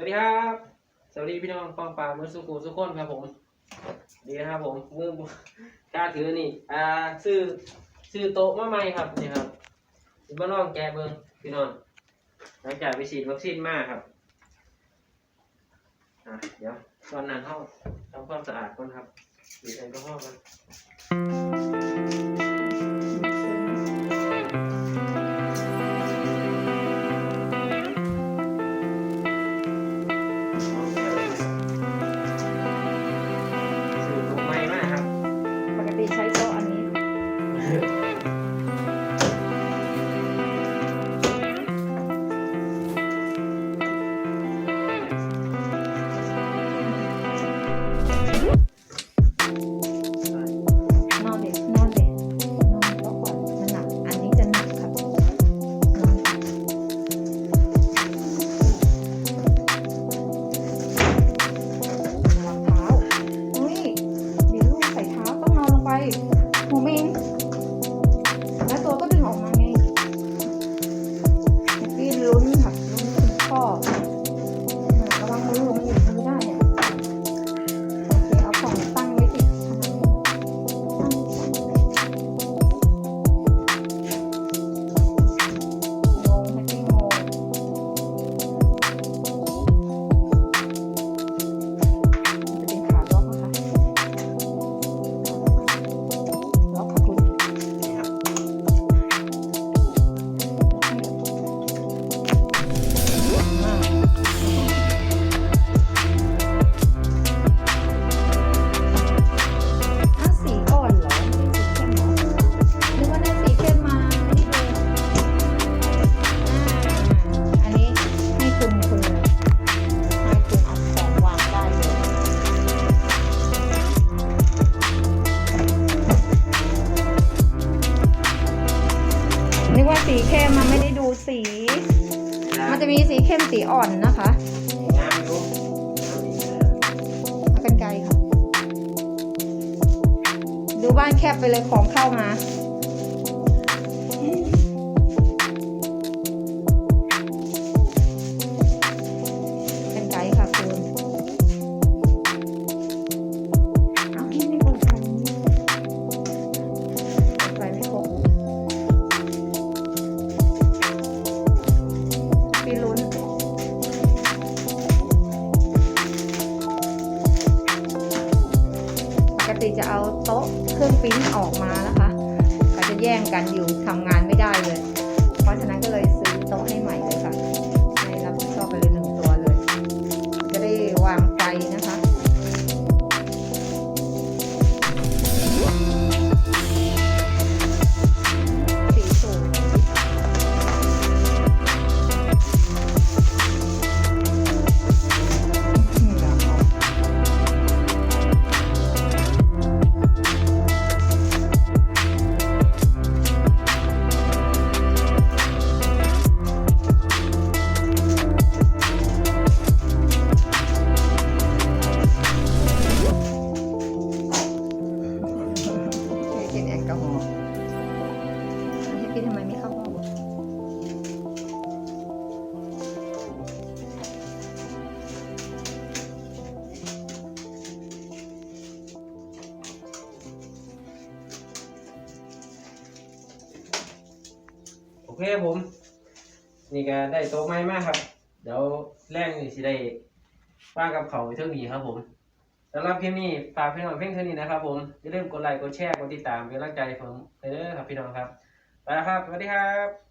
วัสดีครับ สวัสดีพี่น้องฟองปลาเมื่อสุกูสุกคนครับผมดีนะครับผมมือกล้าถือนี่ อ่าซื้อซื้อโต๊ะมาใหม่ครับนี่ครับสิมาลองแกเบิ้งพี่น้องหลังจากไปฉีดวัคซีนมาครับอะเดี๋ยวตอนนั้นเข้าทำความสะอาดก่อนครับฉีดแอลกอฮอล์กันเอา สีเข้มมันไม่ได้ดูสี มันจะมีสีเข้มสีอ่อนนะคะมามดีเลยเอากันไกลค่ะ ดูบ้านแคบไปเลยของเข้ามา ติจะเอาโต๊ะเครื่องปิ้นออกมานะคะก็จะแย่งกันอยู่ทำงานไม่ได้เลย เพราะฉะนั้นก็เลยซื้อโต๊ะให้ เคผม นี่ก็ได้โต๊ะไม้มากครับ เดี๋ยวแรกนี่สิได้ปางกับเขาเท่านี้ครับผมสำหรับคลิปนี้ฝากพี่น้องเพียงเท่านี้นะครับผมอย่าลืมกดไลค์กดแชร์กดติดตามเป็นกำลังใจผมเด้อครับพี่น้องครับไปแล้วครับสวัสดีครับ